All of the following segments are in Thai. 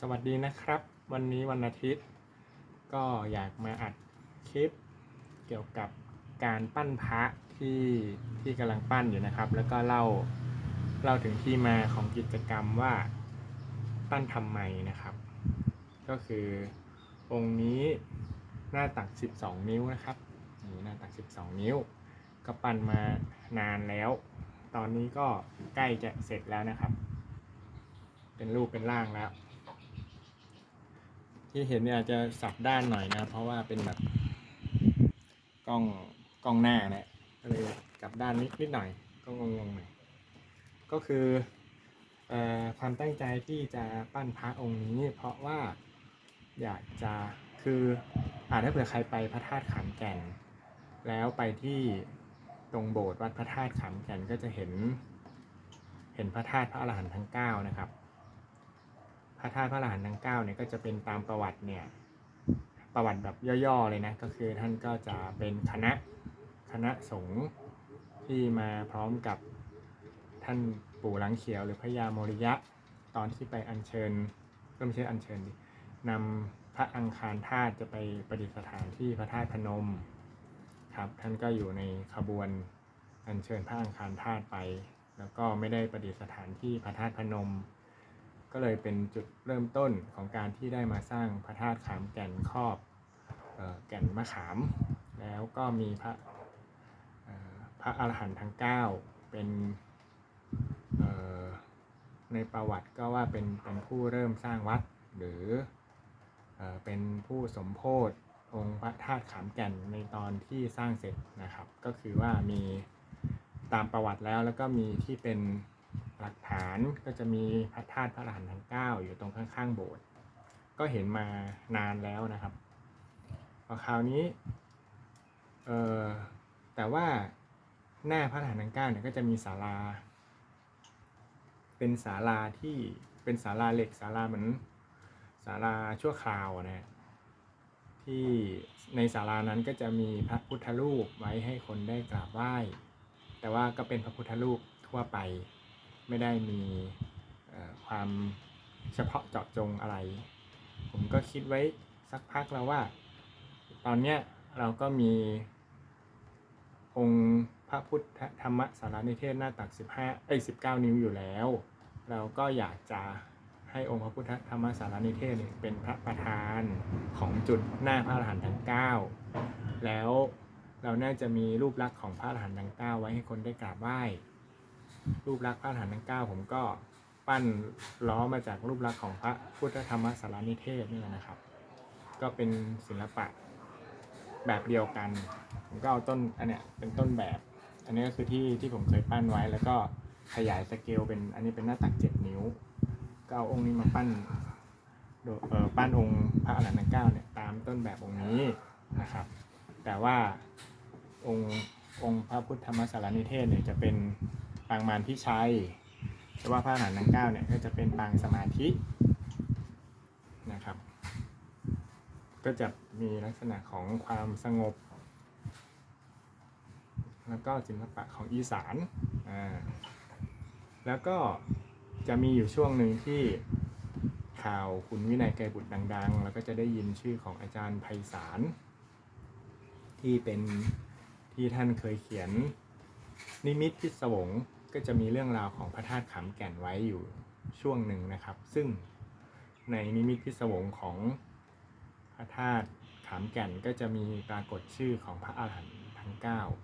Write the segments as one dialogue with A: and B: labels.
A: สวัสดีนะครับ วันนี้วันอาทิตย์ ก็อยากมาอัดคลิป เกี่ยวกับการปั้นพระที่ที่กำลังปั้นอยู่นะครับ แล้วก็เล่าเล่าถึงที่มาของกิจกรรมว่าปั้นทำไมนะครับ ก็คือองค์นี้หน้าตัก 12 นิ้วนะครับนี่หน้าตัก 12 นิ้ว ก็ปั้นมานานแล้ว ตอนนี้ก็ใกล้จะเสร็จแล้วนะครับ เป็นรูปเป็นร่างแล้ว ที่เห็นเนี่ยอาจจะสับด้านหน่อยนะ เพราะว่าเป็นแบบกล้องกล้องหน้าเนี่ยก็เลยกลับด้านนิดนิดหน่อย ก็งงๆหน่อยก็คือเอ่อความตั้งใจที่จะปั้นพระองค์นี้ เพราะว่าอยากจะคืออาจถ้าเผื่อใครไปพระธาตุขามแก่น แล้วไปที่ตรงโบสถ์วัดพระธาตุขามแก่นก็จะเห็น เห็นพระธาตุพระอรหันต์ทั้งเก้านะครับ พระธาตุพระอรหันทั้งเก้าเนี่ยก็จะเป็นตามประวัติเนี่ยประวัติแบบย่อๆเลยนะก็คือท่านก็จะเป็นคณะคณะสงฆ์ที่มาพร้อมกับท่านปู่หลังเขียวหรือพระยาโมริยะตอนที่ไปอัญเชิญก็ไม่ใช่อัญเชิญดินำพระอังคารธาตุจะไปประดิษฐานที่พระธาตุพนมครับท่านก็อยู่ในขบวนอัญเชิญพระอังคารธาตุไป แล้วก็ไม่ได้ประดิษฐานที่พระธาตุพนม ก็เลยเป็นจุดเริ่มต้นของการที่ได้มาสร้างพระธาตุขามแก่นครอบออแก่นมะขาม แล้วก็มีพระเอ่อพระอรหันต์ทั้ง 9 เป็นเอ่อในประวัติก็ว่าเป็นเป็นผู้เริ่มสร้างวัดหรือเอ่อเป็นผู้สมโพธองค์พระธาตุขามแก่นในตอนที่สร้างเสร็จนะครับ ก็คือว่ามีตามประวัติแล้วแล้วก็มีที่เป็น หลักฐานก็จะมีพระธาตุพระอรหันต์ทั้ง9อยู่ตรงข้างๆโบสถ์ก็เห็นมานานแล้วนะครับพอคราวนี้เออแต่ว่าหน้าพระอรหันต์ทั้ง9เนี่ยก็จะมีศาลา เป็นศาลาที่เป็นศาลาเหล็กศาลาเหมือนศาลาชั่วคราวอะนะที่ในศาลานั้นก็จะมีพระพุทธรูปไว้ให้คนได้กราบไหว้ แต่ว่าก็เป็นพระพุทธรูปทั่วไป ไม่ได้มีความเฉพาะเจาะจงอะไร ผมก็คิดไว้สักพักแล้วว่า ตอนเนี้ยเราก็มี องค์พระพุทธธรรมสารนิเทศหน้าตัก 15 เอ้ย 19 นิ้วอยู่แล้ว เราก็อยากจะให้องค์พระพุทธธรรมสารนิเทศเนี่ยเป็นพระประธานของจุดหน้าพระอรหันต์ทั้ง 9 แล้วเราน่าจะมีรูปลักษณ์ของพระอรหันต์ทั้ง 9 ไว้ให้คนได้กราบไหว้ รูปลักษณ์พระอรหันต์ทั้ง9ผมก็ปั้นล้อมาจากรูปลักษณ์ของพระพุทธธรรมสารนิเทศนี่แหละนะครับ ก็เป็นศิลปะแบบเดียวกัน ผมก็เอาต้นอันเนี้ยเป็นต้นแบบ อันนี้ก็คือที่ที่ผมเคยปั้นไว้แล้วก็ขยายสเกลเป็นอันนี้เป็นหน้าตัก7นิ้ว ก็เอาองค์นี้มาปั้นโดยเออปั้นองค์พระอรหันต์ทั้งเก้าเนี่ยตามต้นแบบองค์นี้นะครับ แต่ว่าองค์องค์พระพุทธธรรมสารนิเทศเนี่ยจะเป็น ปางมารพิชัยแต่ว่าพระอรหันต์ทั้งเก้าเนี่ยก็จะเป็นปางสมาธินะครับ ก็จะมีลักษณะของความสงบ แล้วก็ศิลปะของอีสานอ่าแล้วก็จะมีอยู่ช่วงหนึ่งที่ข่าวคุณวินัยไกรบุตรดัง ๆ แล้วก็จะได้ยินชื่อของอาจารย์ไพศาลที่เป็นที่ท่านเคยเขียนนิมิตพิศวง ก็จะมีเรื่องราวของพระธาตุขามแก่นไว้อยู่ช่วงหนึ่งนะครับ ซึ่งในนิมิตพิศวงของพระธาตุขามแก่นก็จะมีปรากฏชื่อของพระอาหารหันต์ทั้ง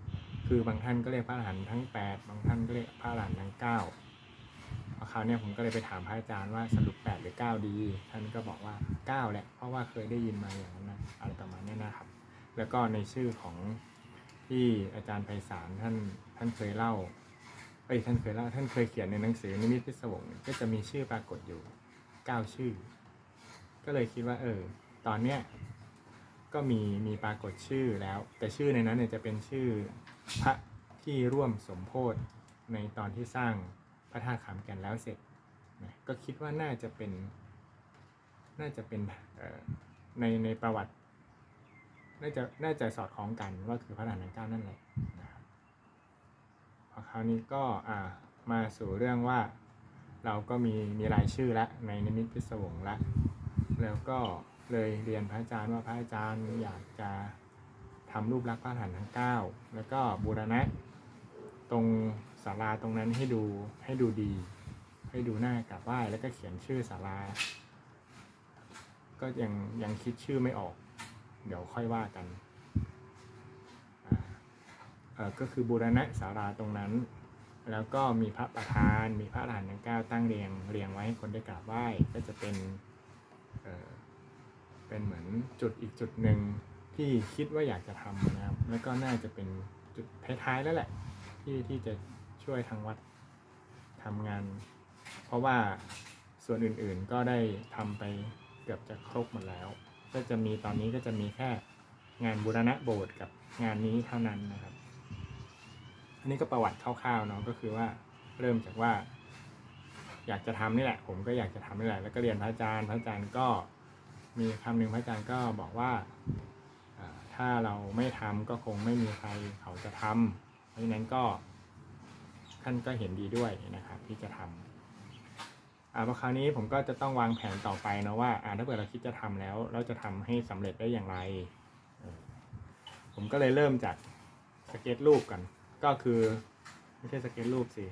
A: 9 คือบางท่านก็เรียกพระอาหารหันต์ทั้ง 8 บางท่านก็เรียกพระอาหารหันต์ทั้ง9พอคราวนี้ผมก็เลยไปถามพระอาจารย์ว่าสรุป 8 หรือ 9 ดี ท่านก็บอกว่า 9 แหละ เพราะว่าเคยได้ยินมาอย่างนั้นนะอะไรประมาณนี้นะครับ แล้วก็ในชื่อของที่อาจารย์ไพศาลท่านท่านเคยเล่า เอ้ยท่านเคยเล่าท่านเคยเขียนในหนังสือนิมิตพิศวงก็จะมีชื่อปรากฏอยู่เก้าชื่อ ก็เลยคิดว่า เออ ตอนเนี้ยก็มีมีปรากฏชื่อแล้ว แต่ชื่อในนั้นเนี่ยจะเป็นชื่อพระที่ร่วมสมโพธิในตอนที่สร้างพระธาตุขามแก่นแล้วเสร็จนะก็คิดว่าน่าจะเป็น น่าจะเป็นเอ่อในในประวัติ น่าจะน่าจะสอดคล้องกันว่าคือพระอรหันต์เก้านั่นแหละนะ คราวนี้ก็อ่ามาสู่เรื่องว่าเราก็มีมีรายชื่อละในนิมิตพิศวงละแล้วก็เลยเรียนพระอาจารย์ว่าพระอาจารย์อยากจะทำรูปลักษณ์พระหันทั้งเก้าแล้วก็บูรณะ ตรงศาลาตรงนั้นให้ดูให้ดูดี ให้ดูหน้ากราบไหว้แล้วก็เขียนชื่อศาลา ก็ยังยังคิดชื่อไม่ออก เดี๋ยวค่อยว่ากัน ก็คือบูรณะศาลาตรงนั้น แล้วก็มีพระประธาน มีพระอรหันต์ทั้งเก้าตั้งเรียงเรียงไว้ให้คนได้กราบไหว้ก็จะเป็นเเป็นเหมือนจุดอีกจุดหนึ่งที่คิดว่าอยากจะทำนะครับ แล้วก็น่าจะเป็นจุดท้ายๆแล้วแหละ ที่ที่จะช่วยทางวัดทำงาน เพราะว่าส่วนอื่นๆก็ได้ทำไปเกือบจะครบหมดแล้ว ก็จะมีตอนนี้ก็จะมีแค่งานบูรณะโบสถ์กับงานนี้เท่านั้นนะครับ อันนี้ก็ประวัติคร่าวๆเนาะก็คือว่าเริ่มจากว่า อยากจะทำนี่แหละ ผมก็อยากจะทำนี่แหละ แล้วก็เรียนพระอาจารย์พระอาจารย์ก็มีคำหนึ่งพระอาจารย์ก็บอกว่าถ้าเราไม่ทำก็คงไม่มีใครเขาจะทำเพราะฉะนั้นก็ท่านก็เห็นดีด้วยนะครับที่จะทำอ่าพอคราวนี้ผมก็จะต้องวางแผนต่อไปนะว่าอ่าถ้าเกิดเราคิดจะทำแล้ว เราจะทำให้สำเร็จได้อย่างไร ผมก็เลยเริ่มจากสเก็ตรูปกัน ก็คือ ไม่ใช่สเก็ตรูปสิ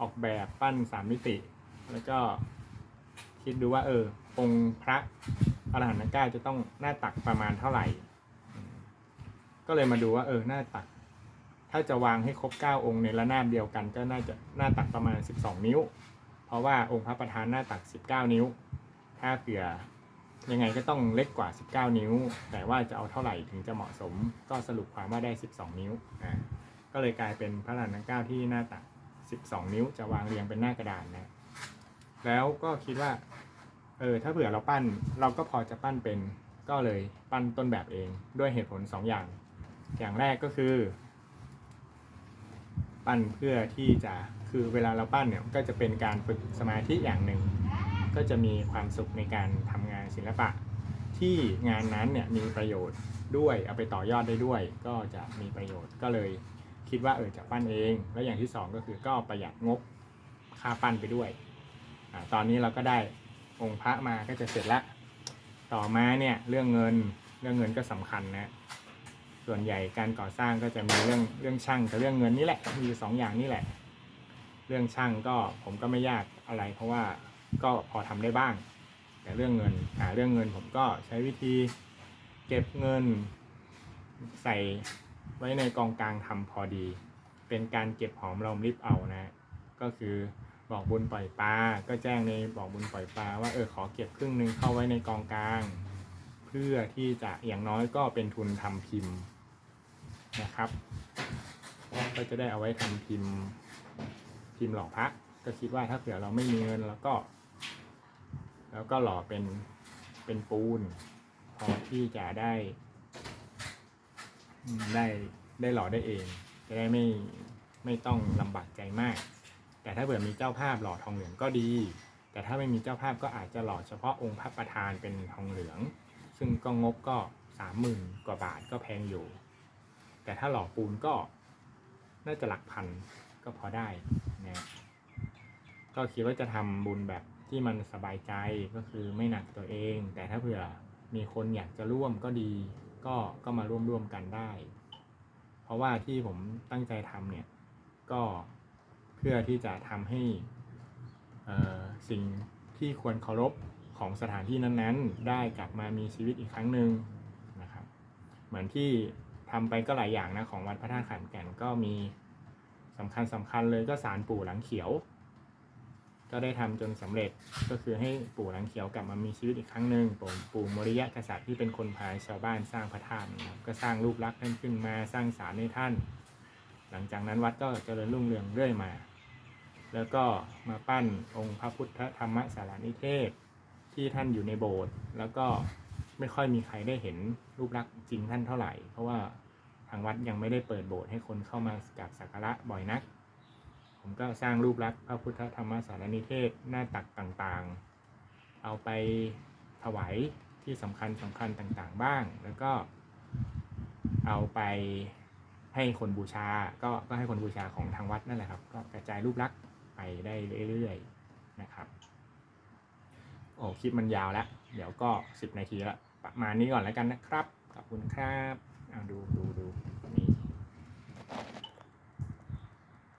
A: ออกแบบปั้นสามมิติ แล้วก็คิดดูว่า เออองค์พระอรหันต์ทั้งเก้าจะต้องหน้าตักประมาณเท่าไหร่ ก็เลยมาดูว่า เออหน้าตัก ถ้าจะวางให้ครบเก้าองค์ในระนาบเดียวกัน ก็น่าจะหน้าตักประมาณสิบสองนิ้ว เพราะว่าองค์พระประธานหน้าตักสิบเก้านิ้ว ถ้าเผื่อยังไงก็ต้องเล็กกว่า 19 นิ้ว แต่ว่าจะเอาเท่าไหร่ถึงจะเหมาะสม ก็สรุปความว่าได้ 12 นิ้วอ่า ก็เลยกลายเป็นพระหลานทั้งเก้าที่หน้าตัก 12 นิ้วจะวางเรียงเป็นหน้ากระดานนะ แล้วก็คิดว่า เออ ถ้าเผื่อเราปั้น เราก็พอจะปั้นเป็น ก็เลยปั้นต้นแบบเองด้วยเหตุผล 2 อย่าง อย่างแรกก็คือ ปั้นเพื่อที่จะ คือเวลาเราปั้นเนี่ย ก็จะเป็นการฝึกสมาธิอย่างหนึ่ง ก็จะมีความสุขในการทำงานศิลปะ ที่งานนั้นเนี่ยมีประโยชน์ด้วย เอาไปต่อยอดได้ด้วย ก็จะมีประโยชน์ ก็เลย คิดว่าเออจะปั้นเอง แล้วอย่างที่สองก็คือก็ประหยัดงบค่าปั้นไปด้วยอตอนนี้เราก็ได้องค์พระมาก็จะเสร็จแล้วต่อมาเนี่ยเรื่องเงินเรื่องเงินก็สำคัญนะส่วนใหญ่การก่อสร้างก็จะมีเรื่องเรื่องช่างกับเรื่องเงินนี่แหละมีสองอย่างนี่แหละ เรื่องช่างก็ผมก็ไม่ยากอะไร เพราะว่าก็พอทำได้บ้าง แต่เรื่องเงินอ่าเรื่องเงินผมก็ใช้วิธีเก็บเงินใส่ ไว้ในกองกลางทำพอดี เป็นการเก็บหอมรอมริบเอานะ ก็คือบอกบุญปล่อยปลา ก็แจ้งในบอกบุญปล่อยปลาว่าเออขอเก็บครึ่งหนึ่งเข้าไว้ในกองกลาง เพื่อที่จะอย่างน้อยก็เป็นทุนทำพิมพ์นะครับ ก็จะได้เอาไว้ทำพิมพ์พิมพ์หล่อพระ ก็คิดว่าถ้าเผื่อเราไม่มีเงินแล้วก็ แล้วก็หล่อเป็นเป็นปูน พอที่จะได้ ได้ได้หล่อได้เอง จะได้ไม่ไม่ต้องลำบากใจมาก แต่ถ้าเผื่อมีเจ้าภาพหล่อทองเหลืองก็ดี แต่ถ้าไม่มีเจ้าภาพก็อาจจะหล่อเฉพาะองค์พระประธานเป็นทองเหลือง ซึ่งก็งบก็สามหมื่นกว่าบาทก็แพงอยู่ แต่ถ้าหล่อปูนก็น่าจะหลักพันก็พอได้นะก็คิดว่าจะทำบุญแบบที่มันสบายใจก็คือไม่หนักตัวเอง แต่ถ้าเผื่อมีคนอยากจะร่วมก็ดี ก็ก็มาร่วมร่วมกันได้ เพราะว่าที่ผมตั้งใจทำเนี่ย ก็เพื่อที่จะทำให้สิ่งที่ควรเคารพของสถานที่นั้นๆ ได้กลับมามีชีวิตอีกครั้งหนึ่งนะครับ เหมือนที่ทำไปก็หลายอย่างนะของวัดพระธาตุขันแก่นก็มีสำคัญสำคัญเลยก็สารปู่หลังเขียว ก็ได้ทำจนสำเร็จก็คือให้ปู่หลังเขียวกลับมามีชีวิตอีกครั้งหนึ่งปู่ปู่มริยะกษัตริย์ที่เป็นคนพาชาวบ้านสร้างพระธาตุนะครับก็สร้างรูปลักษณ์ท่านขึ้นมาสร้างศาลให้ท่าน หลังจากนั้นวัดก็เจริญรุ่งเรืองเรื่อยมา แล้วก็มาปั้นองค์พระพุทธธรรมสารนิเทศ ที่ท่านอยู่ในโบสถ์แล้วก็ไม่ค่อยมีใครได้เห็นรูปลักษณ์จริงท่านเท่าไหร่ เพราะว่าทางวัดยังไม่ได้เปิดโบสถ์ให้คนเข้ามากราบสักการะบ่อยนัก ผมก็สร้างรูปลักษณ์พระพุทธธรรมสารนิเทศหน้าตักต่างๆ เอาไปถวายที่สำคัญสำคัญต่างๆบ้าง แล้วก็เอาไปให้คนบูชา ก็ก็ให้คนบูชาของทางวัดนั่นแหละครับ ก็กระจายรูปลักษณ์ไปได้เรื่อยๆนะครับ โอ้คลิปมันยาวแล้ว เดี๋ยวก็สิบนาทีละประมาณนี้ก่อนแล้วกันนะครับ ขอบคุณครับเอาดูดูดู